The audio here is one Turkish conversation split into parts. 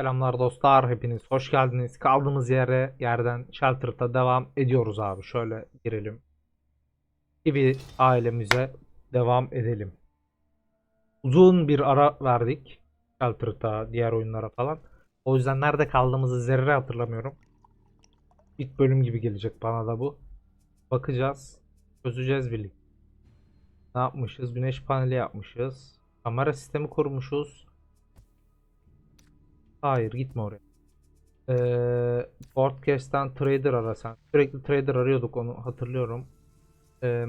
Selamlar dostlar hepiniz hoş geldiniz. Kaldığımız yere yerden Shelter'da devam ediyoruz abi. Şöyle girelim. Gibi ailemize devam edelim. Uzun bir ara verdik. Shelter'da diğer oyunlara falan. O yüzden nerede kaldığımızı zerre hatırlamıyorum. İlk bölüm gibi gelecek bana da bu. Bakacağız. Çözeceğiz birlikte. Ne yapmışız? Güneş paneli yapmışız. Kamera sistemi kurmuşuz. Hayır gitme oraya. Ee, Broadcast'ten trader arasan. Sürekli trader arıyorduk onu hatırlıyorum. Ee,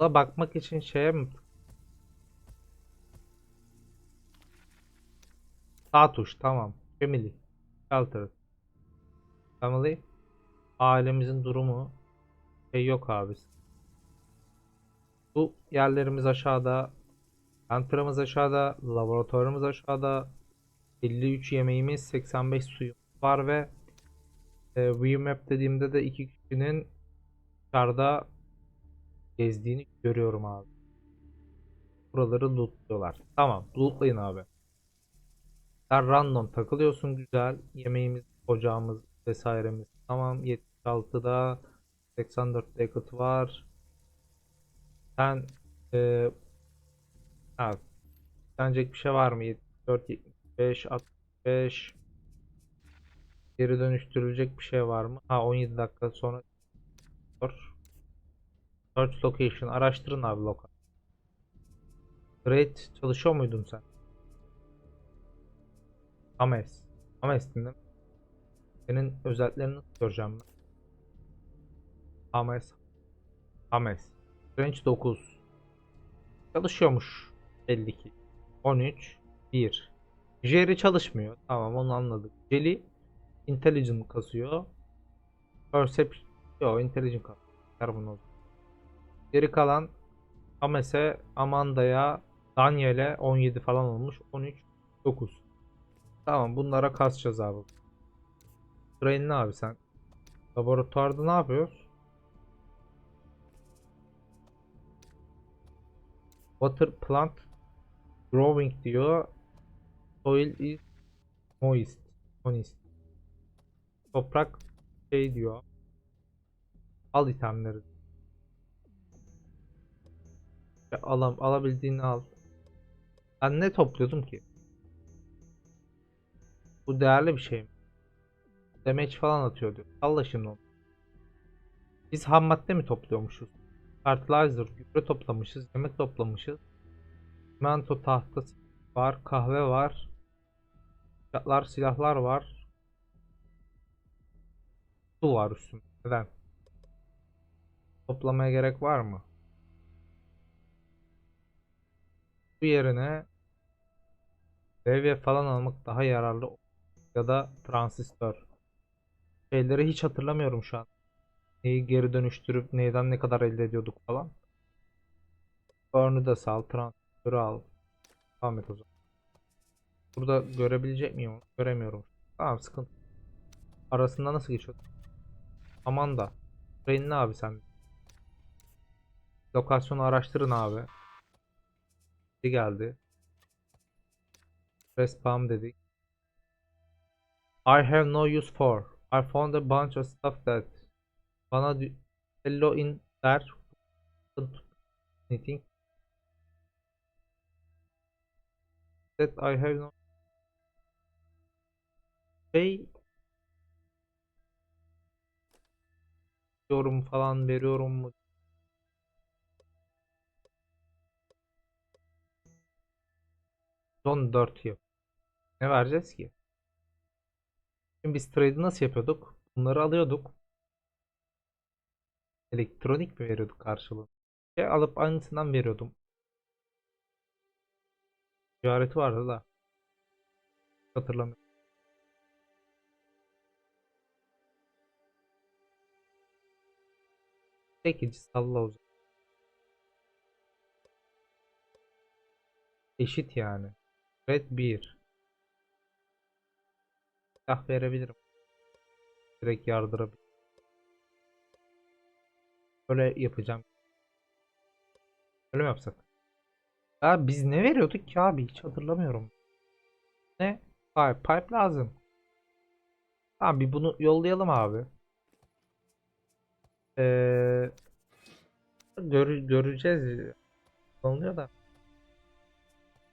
da bakmak için şeye mi? Sağ tuş tamam. Family. Shelter. Family. Ailemizin durumu. Şey yok abi. Bu yerlerimiz aşağıda. Antrenımız aşağıda. Laboratuvarımız aşağıda. 53 yemeğimiz, 85 suyumuz var ve e, ViewMap dediğimde de iki kişinin dışarıda gezdiğini görüyorum abi. Buraları lootluyorlar. Tamam, lootlayın abi. Sen random takılıyorsun güzel. Yemeğimiz, ocağımız vesairemiz. Tamam, 76'da 84'te yakıt var. Sen e, ha, bir şey var mı? 74 75 65 geri dönüştürülecek bir şey var mı? Ha 17 dakika sonra Search location araştırın abi lokal. Great çalışıyor muydun sen? Ames. Ames değil? Senin özelliklerini göreceğim ben? Ames. Ames. Range 9. Çalışıyormuş belli ki. 13 1 Jerry çalışmıyor. Tamam onu anladık. Jelly intelligent kasıyor. Perception yok intelligent kasıyor. Zaman. Geri kalan Ames'e, Amanda'ya, Daniel'e 17 falan olmuş. 13 9. Tamam bunlara kasacağız abi. Brain ne abi sen? Laboratuvarda ne yapıyoruz? Water plant growing diyor. Soil is moist. Moist. Toprak şey diyor. Al itemleri. Alam, alabildiğini al. Ben ne topluyordum ki? Bu değerli bir şey mi? Damage falan atıyor diyor. Salla şimdi onu. Biz ham madde mi topluyormuşuz? Fertilizer, gübre toplamışız, yemek toplamışız. Mento tahtası var, kahve var. Silahlar, silahlar var. Su var üstünde. Neden? Toplamaya gerek var mı? Bu yerine levye falan almak daha yararlı ya da transistör. Şeyleri hiç hatırlamıyorum şu an. Neyi geri dönüştürüp neyden ne kadar elde ediyorduk falan. Burn'u da sal, transistörü al. Devam et o zaman. Burada görebilecek miyim? Göremiyorum. Tamam sıkıntı. Arasında nasıl geçiyor? Aman da. Brain ne abi sen? Lokasyonu araştırın abi. Bir geldi. Respawn dedik. I have no use for. I found a bunch of stuff that bana hello in there. Anything that I have no şey yorum falan veriyorum mu? Son 4 yıl. Ne vereceğiz ki? Şimdi biz trade'i nasıl yapıyorduk? Bunları alıyorduk. Elektronik mi veriyorduk karşılığını? Şey alıp aynısından veriyordum. Ticareti vardı da. Hatırlamıyorum. Çekici salla zaman. Eşit yani. Red 1. Silah verebilirim. Direkt yardırabilirim. Böyle yapacağım. Öyle mi yapsak? Ya biz ne veriyorduk ki abi hiç hatırlamıyorum. Ne? Pipe. Pipe lazım. Tamam bir bunu yollayalım abi. Ee, gör, göreceğiz. Oluyor da.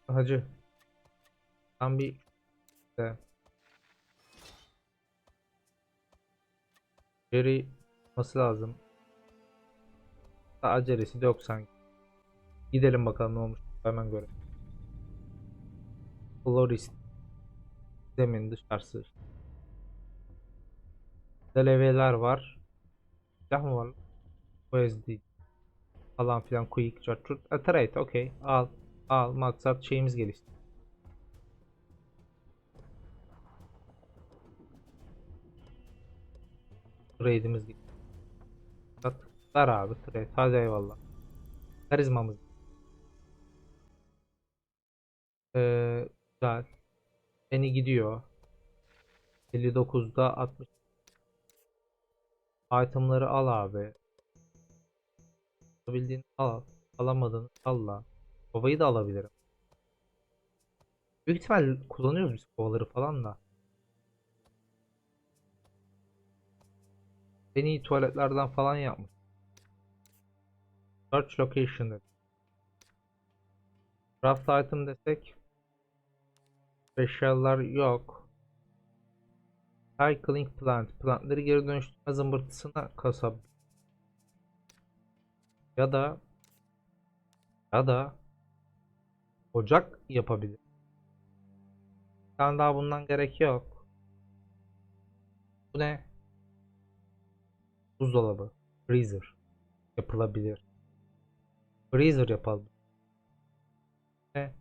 Hacı. Tam bir. Jerry olması lazım. Acelesi de yok sanki. Gidelim bakalım ne olmuş. Hemen görelim. Florist. Zemin dışarısı. Deleveler var. Silah mı var? USD falan filan quick charge a trade okey al al maksat şeyimiz gelişti. Trade'imiz. Maksat ver abi trade hadi eyvallah. Karizmamız. Ee, güzel. Beni gidiyor. 59'da 60 Itemları al abi. Alabildiğini al. Alamadığını salla. Kovayı da alabilirim. Büyük ihtimal kullanıyoruz biz kovaları falan da. En iyi tuvaletlerden falan yapmış. Search location dedi. Craft item desek. Special'lar yok. Cycling plant. Plantları geri dönüştürme zımbırtısına kasap. Ya da ya da ocak yapabilir. Bir tane daha bundan gerek yok. Bu ne? Buzdolabı. Freezer. Yapılabilir. Freezer yapalım. Ne?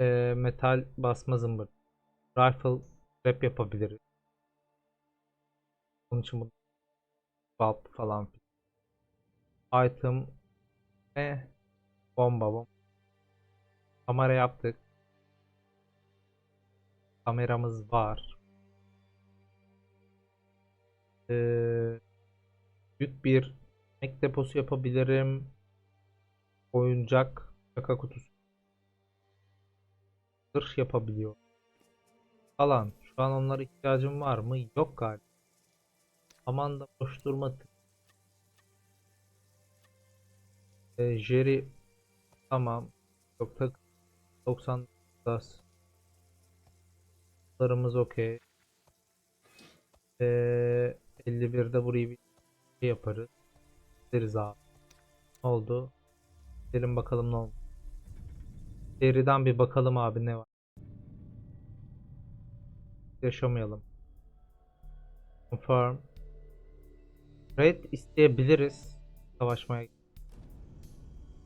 Ee, metal basma zımbırt. Rifle trap yapabiliriz. Bunun için bu bulb falan. Item ne? Bomba bomba. Kamera yaptık. Kameramız var. Ee, büyük bir yemek deposu yapabilirim. Oyuncak şaka kutusu. Zırh yapabiliyor. Falan. Şu an onlara ihtiyacım var mı? Yok galiba. Aman da boş durma. Ee, Jerry tamam. Yok tak 90 das. Larımız okey. Ee, 51'de burayı bir şey yaparız. Deriz abi. Ne oldu? Gidelim bakalım ne oldu. Seriden bir bakalım abi ne var. Yaşamayalım. Confirm. Raid isteyebiliriz. Savaşmaya.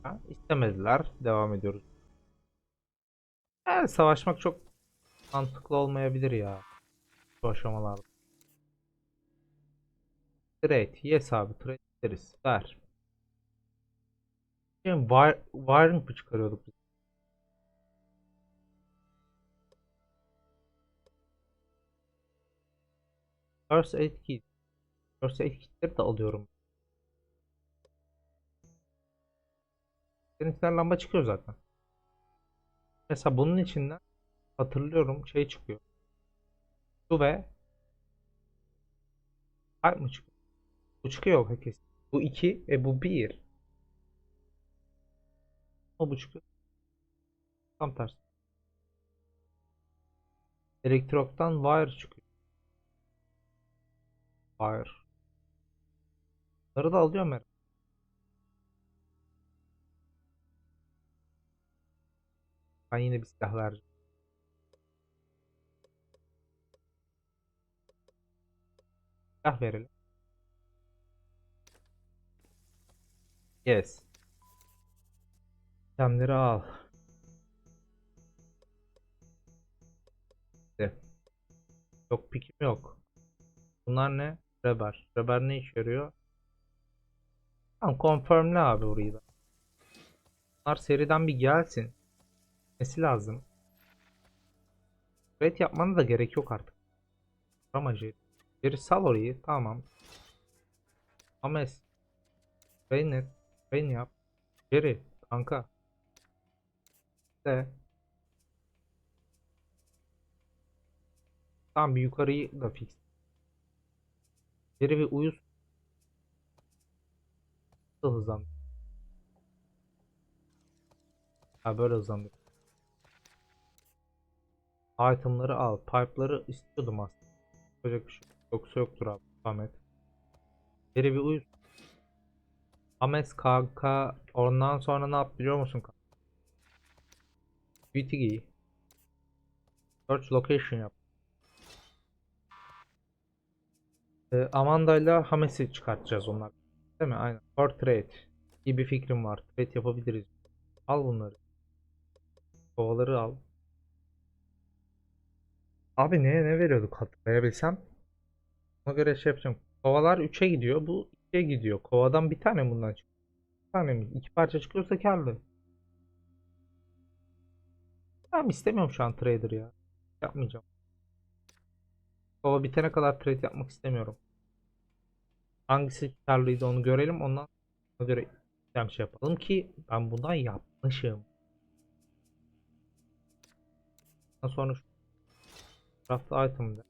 Ha, istemediler. Devam ediyoruz. Yani savaşmak çok mantıklı olmayabilir ya. Bu aşamalarda. Trade. Yes abi. Trade ederiz. Ver. Wire, wiring mı çıkarıyorduk biz? First aid kit. First aid kitleri de alıyorum. Seninkiler lamba çıkıyor zaten. Mesela bunun içinden hatırlıyorum şey çıkıyor. Su ve Kalp mı çıkıyor? Bu çıkıyor herkes. Bu 2 ve bu 1. O bu çıkıyor. Tam tersi. Elektroktan wire çıkıyor. Wire. Bunları da alıyorum herhalde. Ben yine bir silah vereceğim. Silah verelim. Yes. İtemleri al. Yok pikim yok. Bunlar ne? Reber. Reber ne işe yarıyor? Tamam confirmle abi burayı da. Bunlar seriden bir gelsin. Nesi lazım? Red yapmana da gerek yok artık. Amacı. Geri sal orayı. Tamam. Ames. Rain et. Rain yap. Geri. Kanka. De. Tamam bir yukarıyı da fix. Geri bir uyuz da hızlandı. Ha böyle hızlandı. Itemları al. Pipe'ları istiyordum aslında. Yapacak bir şey yok. Yoksa yoktur abi. Ahmet. Geri bir uyuz. Ames kanka ondan sonra ne yap biliyor musun kanka? Tweet'i giy. Search location yap. Ee, Amanda ile Hames'i çıkartacağız onlar. Değil mi? Aynen. Or trade. İyi bir fikrim var. Trade yapabiliriz. Al bunları. Kovaları al. Abi neye ne veriyorduk hatırlayabilsem. Ona göre şey yapacağım. Kovalar 3'e gidiyor. Bu 2'ye gidiyor. Kovadan bir tane bundan çıkıyor. Bir tane mi? İki parça çıkıyorsa karlı. Tamam istemiyorum şu an trader ya. Yapmayacağım. Kova bitene kadar trade yapmak istemiyorum. Hangisi karlıydı onu görelim. Ondan ona göre bir şey yapalım ki ben bundan yapmışım. Ondan sonra şu Craft item'da.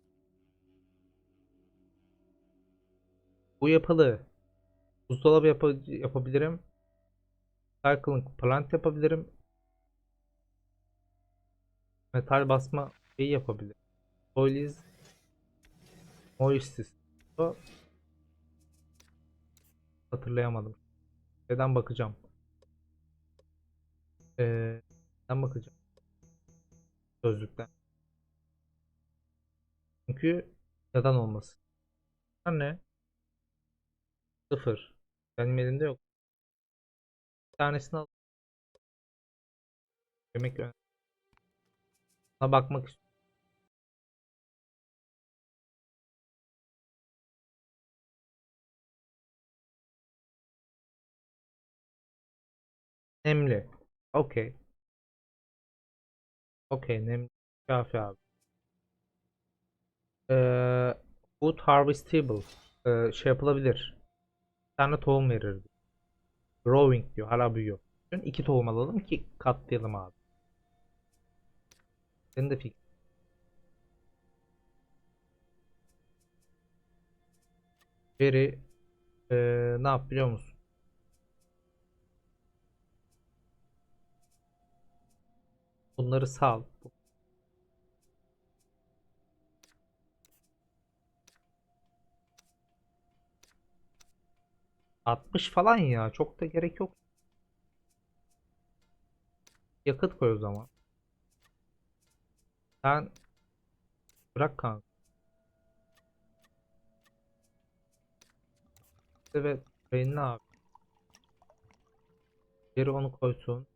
Bu yapılı. Buzdolabı yapa- yapabilirim. Cycling plant yapabilirim. Metal basma şeyi yapabilirim. Soil is moistis. Hatırlayamadım. Neden bakacağım? Ee, neden bakacağım? Sözlükten. Çünkü neden olmasın? Bunlar ne? Sıfır. Benim elimde yok. Bir tanesini al. Yemek önemli. Buna bakmak istiyorum. Nemli. Okey. Okey. Nemli. Kafi abi. Ee, food harvestable. Ee, şey yapılabilir. Bir tane tohum verirdi. Growing diyor. Hala büyüyor. Şimdi iki tohum alalım ki katlayalım abi. Senin de fikrin. Beri ee, ne yap biliyor musun? Bunları sal. 60 falan ya. Çok da gerek yok. Yakıt koy o zaman. Sen bırak kanka. Evet. Beynine abi. Geri onu koysun.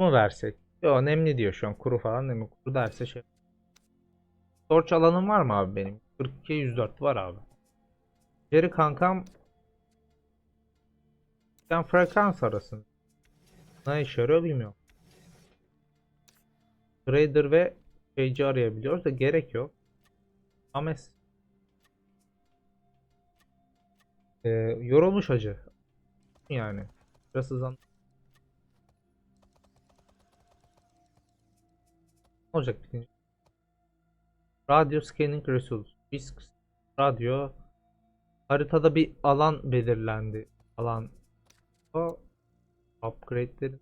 Mu versek? Yo nemli diyor şu an. Kuru falan nemli. Kuru derse şey. Torç alanım var mı abi benim? 42 104 var abi. Jerry kankam sen frekans arasın. Ne işe yarıyor bilmiyorum. Trader ve şeyci arayabiliyoruz da gerek yok. Ames ee, yorulmuş acı. Yani biraz hızlan. Olacak bitince? Radyo scanning results. Biz radyo haritada bir alan belirlendi. Alan o upgrade'lerin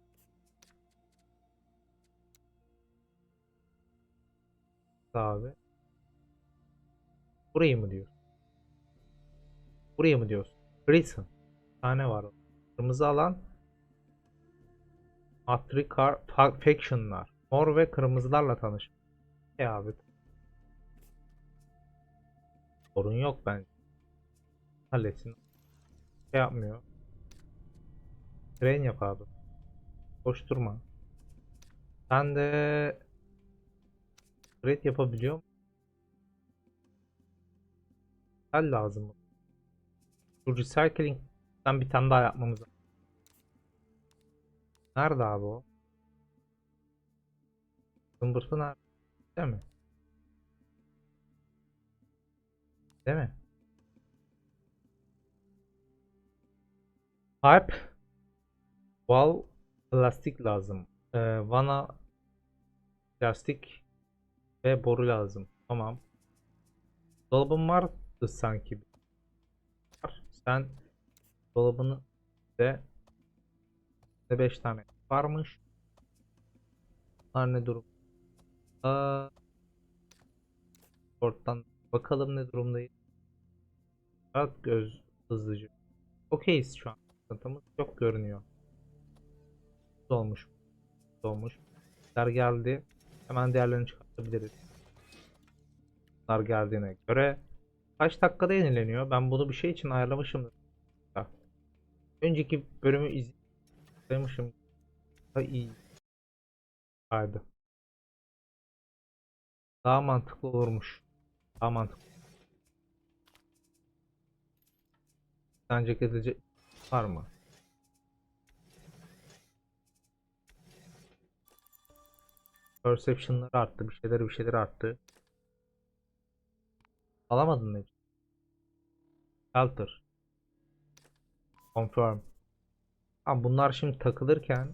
abi. Burayı mı diyor? Burayı mı diyorsun? Bir tane var. Kırmızı alan Matrikar Faction'lar. Mor ve kırmızılarla tanış. E abi. Sorun yok bence. Halletsin. Şey yapmıyor. Tren yap abi. Boş durma. Ben de Red yapabiliyor muyum? Metal lazım? Şu recycling'den bir tane daha yapmamız lazım. Nerede abi o? Zımbırtı nerede? Değil mi? Değil mi? Pipe Wall plastik lazım. Ee, vana plastik ve boru lazım. Tamam. Dolabım vardı sanki. Sen dolabını de 5 tane varmış. Bunlar ne durum? Aa, Porttan bakalım ne durumdayız. Rahat göz hızlıca. Okeyiz şu an. Sıkıntımız yok görünüyor. Dolmuş. Dolmuş. Bunlar geldi. Hemen diğerlerini çıkartabiliriz. Bunlar geldiğine göre kaç dakikada yenileniyor? Ben bunu bir şey için ayarlamışım. Önceki bölümü izlemişim. Daha iyi. Haydi. Daha mantıklı olurmuş. Daha mantıklı. Sence edici var mı? Perception'lar arttı. Bir şeyler bir şeyler arttı. Alamadın mı? Shelter. Confirm. Ha, bunlar şimdi takılırken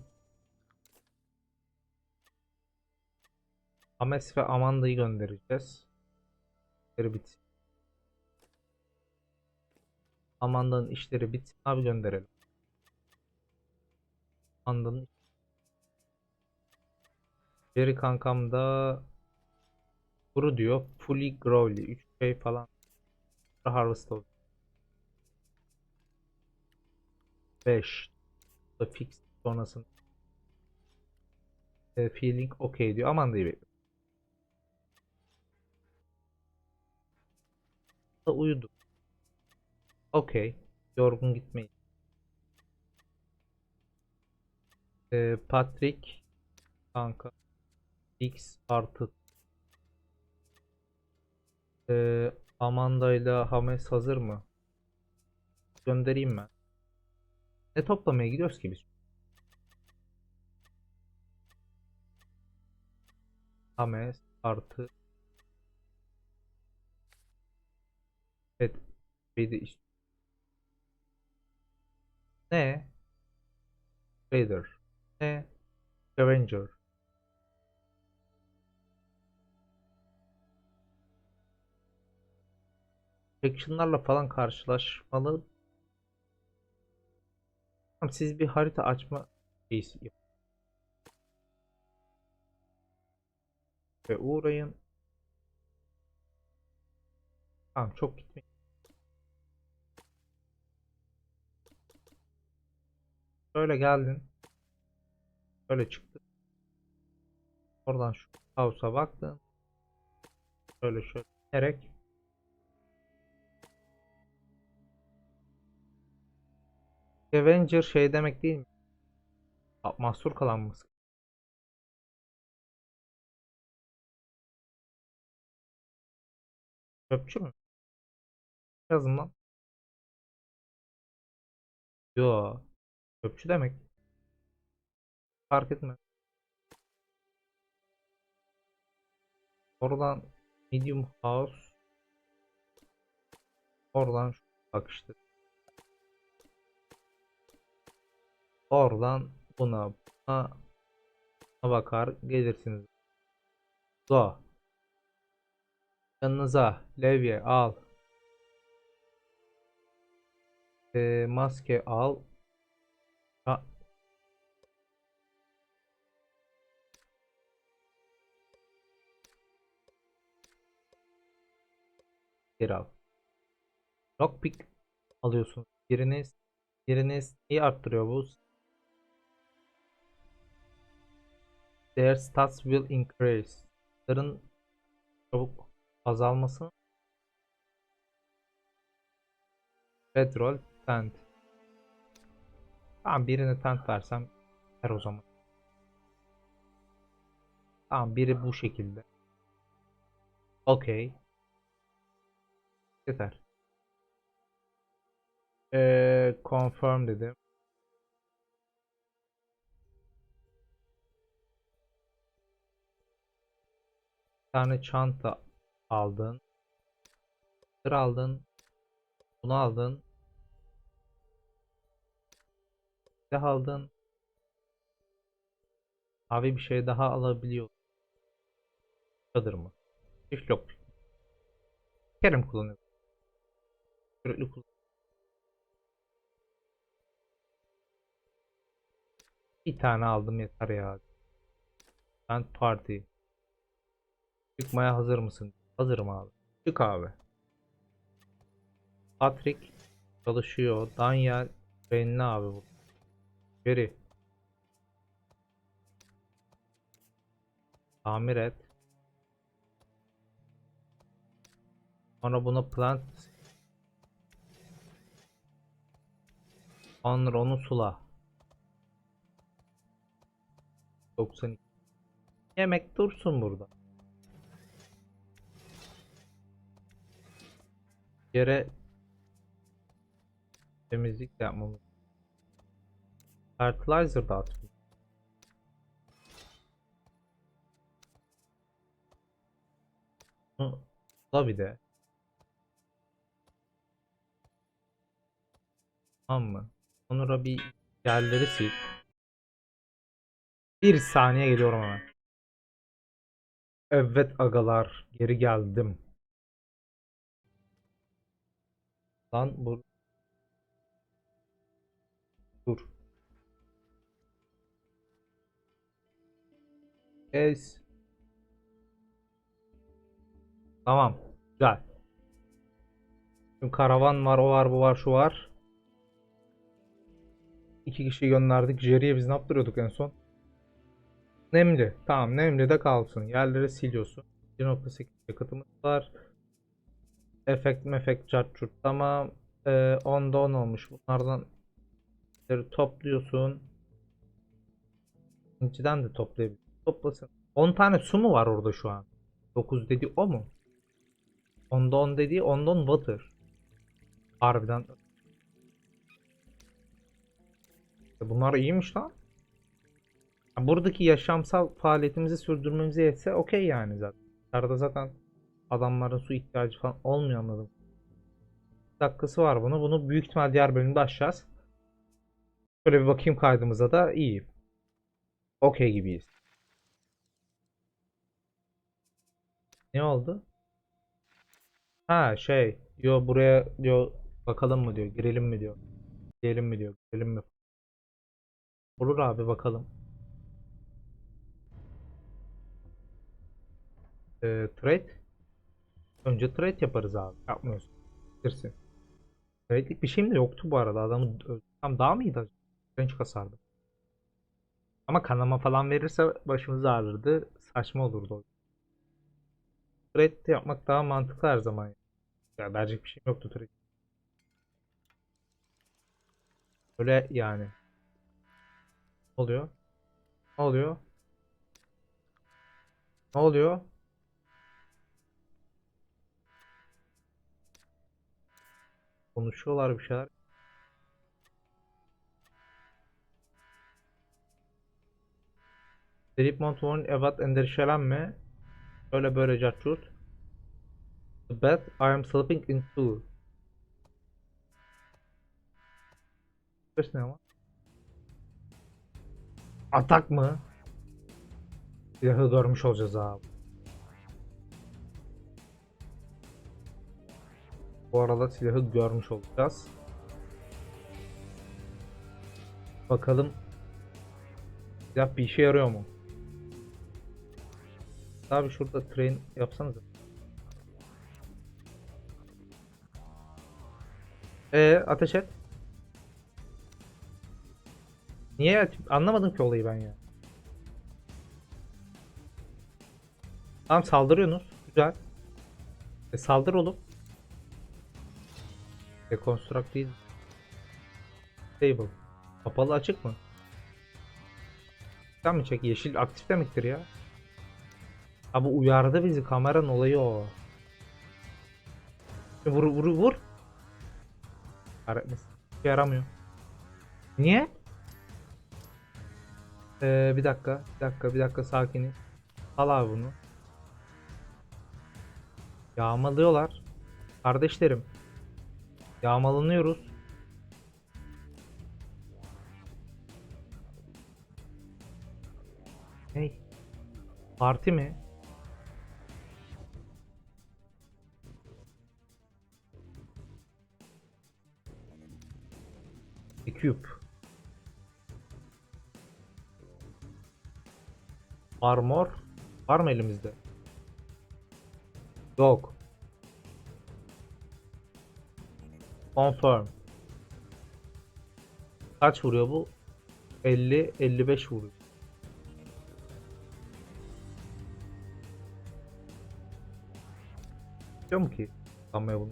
Ames ve Amanda'yı göndereceğiz. İşleri bitsin. Amanda'nın işleri bitsin abi gönderelim. Amanda'nın Jerry kankam da kuru diyor. Fully growly. 3 şey falan. Harvest oldu. 5 da fix sonrasında e, feeling okay diyor. Aman diye bekliyorum. Da uyudu. Okay. Yorgun gitmeyin. E, Patrick kanka X artı e, Amanda ile Hames hazır mı? Göndereyim ben. Ne toplamaya gidiyoruz ki biz? Ames artı Evet şeyde işte. Ne? Raider. Ne? Scavenger. Faction'larla falan karşılaşmalı Tamam, siz bir harita açma şeysi yapın. Ve uğrayın. Tamam çok gitmeyin. Şöyle geldin. Böyle çıktı. Oradan şu house'a baktın. Şöyle şöyle giderek Scavenger şey demek değil mi? Mahsur kalan mı? Çöpçü mü? Yazın lan. Yo. Çöpçü demek. Fark etmez. Oradan medium house. Oradan şu bak işte. Oradan buna buna, buna bakar gelirsiniz. Zo. Yanınıza levye al. Ee, maske al. Geri al. Lockpick alıyorsunuz. Biriniz biriniz iyi arttırıyor bu? Their stats will increase. Bunların çabuk azalması. Bedroll tent. Tamam birine tent versem her o zaman. Tamam biri bu şekilde. Okey. Yeter. Ee, confirm dedim. tane çanta aldın. Sır aldın. Bunu aldın. Silah aldın. Abi bir şey daha alabiliyor. Çadır mı? Hiç yok. Kerem kullanıyor. Sürekli kullan. Bir tane aldım yeter ya. Ben parti. Çıkmaya hazır mısın? Hazırım abi. Çık abi. Patrick çalışıyor. Daniel Benli abi bu. Jerry. Tamir et. Sonra buna plant Sonra onu sula. 92 Yemek dursun burada. Yere temizlik yapmamız. Fertilizer da atmış. Bunu da bir de. Tamam mı? Sonra bir yerleri sil. Bir saniye geliyorum hemen. Evet agalar geri geldim. Lan bu Es. Tamam. Güzel. Şimdi karavan var, o var, bu var, şu var. İki kişi gönderdik. Jerry'e biz ne yaptırıyorduk en son? Nemli. Tamam Nemli'de kalsın. Yerleri siliyorsun. 1.8 yakıtımız var. Efekt mefekt curt. Tamam. Ee, 10'da 10 olmuş. Bunlardan topluyorsun. İkinciden de toplayabilirsin. Toplasın. 10 tane su mu var orada şu an? 9 dedi o mu? 10'da 10 dediği 10'da 10 water. Harbiden. E Bunlar iyiymiş lan. Buradaki yaşamsal faaliyetimizi sürdürmemize yetse okey yani zaten. Dışarıda zaten adamların su ihtiyacı falan olmuyor anladım. Dakikası var bunu. Bunu büyük ihtimal diğer bölümde aşacağız. Şöyle bir bakayım kaydımıza da iyi. Okey gibiyiz. Ne oldu? Ha şey. Yo buraya diyor bakalım mı diyor. Girelim mi diyor. Girelim mi diyor. Girelim mi? Olur abi bakalım. Ee, trade. Önce trade yaparız abi. Yapmıyorsun. Bilirsin. Trade'lik bir şeyim de yoktu bu arada. Adamı tam daha mıydı acaba? Genç kasardı. Ama kanama falan verirse başımız ağrırdı. Saçma olurdu o. Trade yapmak daha mantıklı her zaman. Ya verecek bir şey yoktu trade. Öyle yani. Ne oluyor? Ne oluyor? Ne oluyor? Konuşuyorlar bir şeyler. Dripmont von evet endişelenme. Öyle böyle cartçurt. The bed I am sleeping in two. Ses ne ama? Atak mı? Silahı görmüş olacağız abi. Bu arada silahı görmüş olacağız. Bakalım silah bir işe yarıyor mu? Abi şurada train yapsanıza. Ee ateş et. Niye anlamadım ki olayı ben ya. Tamam saldırıyorsunuz. Güzel. E, saldır oğlum. Deconstruct değil. Stable. Kapalı açık mı? Sen mi çek? Yeşil aktif demektir ya. Abi uyardı bizi kameranın olayı o. Vur vur vur. Kahretmesin. İşe yaramıyor. Niye? Ee, bir dakika, bir dakika, bir dakika sakiniz. Al abi bunu. Yağmalıyorlar. Kardeşlerim. Yağmalanıyoruz. Hey. Parti mi? Equip. Armor. Var mı elimizde? Yok. Confirm. Kaç vuruyor bu? 50 55 vuruyor. Yetiyor mu ki? Kullanmaya bunu.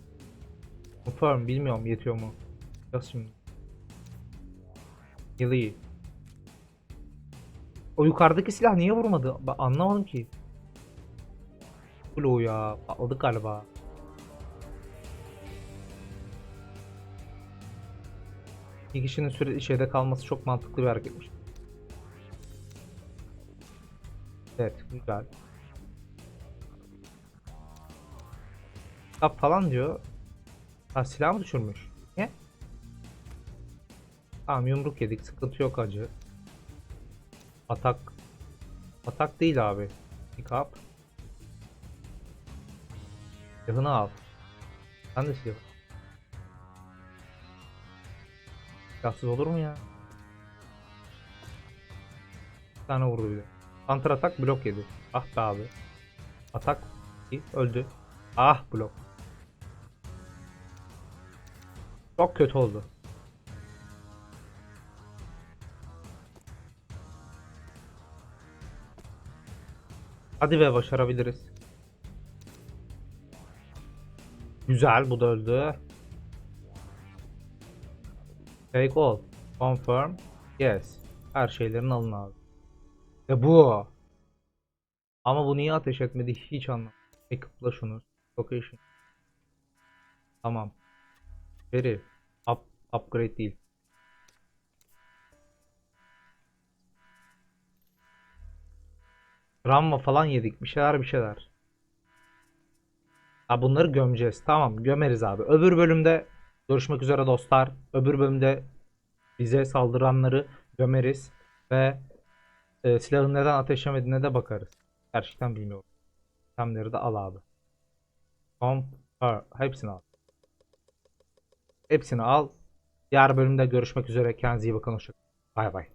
Confirm bilmiyorum yetiyor mu? Yaz şimdi. Yılı O yukarıdaki silah niye vurmadı? Ben anlamadım ki. Blue ya. Patladık galiba. Bir kişinin sürekli şeyde kalması çok mantıklı bir hareketmiş. Evet, güzel. Kitap falan diyor. Ha silah mı düşürmüş? Tamam yumruk yedik. Sıkıntı yok acı. Atak. Atak değil abi. Pick up. Silahını al. Sen de silah. Silahsız olur mu ya? Bir tane vurdu bir de. Counter atak blok yedi. Ah be abi. Atak. Öldü. Ah blok. Çok kötü oldu. Hadi be başarabiliriz. Güzel bu da öldü. Take all. Confirm. Yes. Her şeylerin alın abi. E bu. Ama bu niye ateş etmedi hiç anlamadım. Equip'la şunu. Location. Tamam. Veri. Up, upgrade değil. Ramma falan yedik. Bir şeyler bir şeyler. Ha bunları gömeceğiz. Tamam gömeriz abi. Öbür bölümde görüşmek üzere dostlar. Öbür bölümde bize saldıranları gömeriz. Ve e, silahın neden ateşlemediğine de bakarız. Gerçekten bilmiyorum. Temleri de al abi. Ha, hepsini al. Hepsini al. Diğer bölümde görüşmek üzere. Kendinize iyi bakın. Hoşçakalın. Bay bay.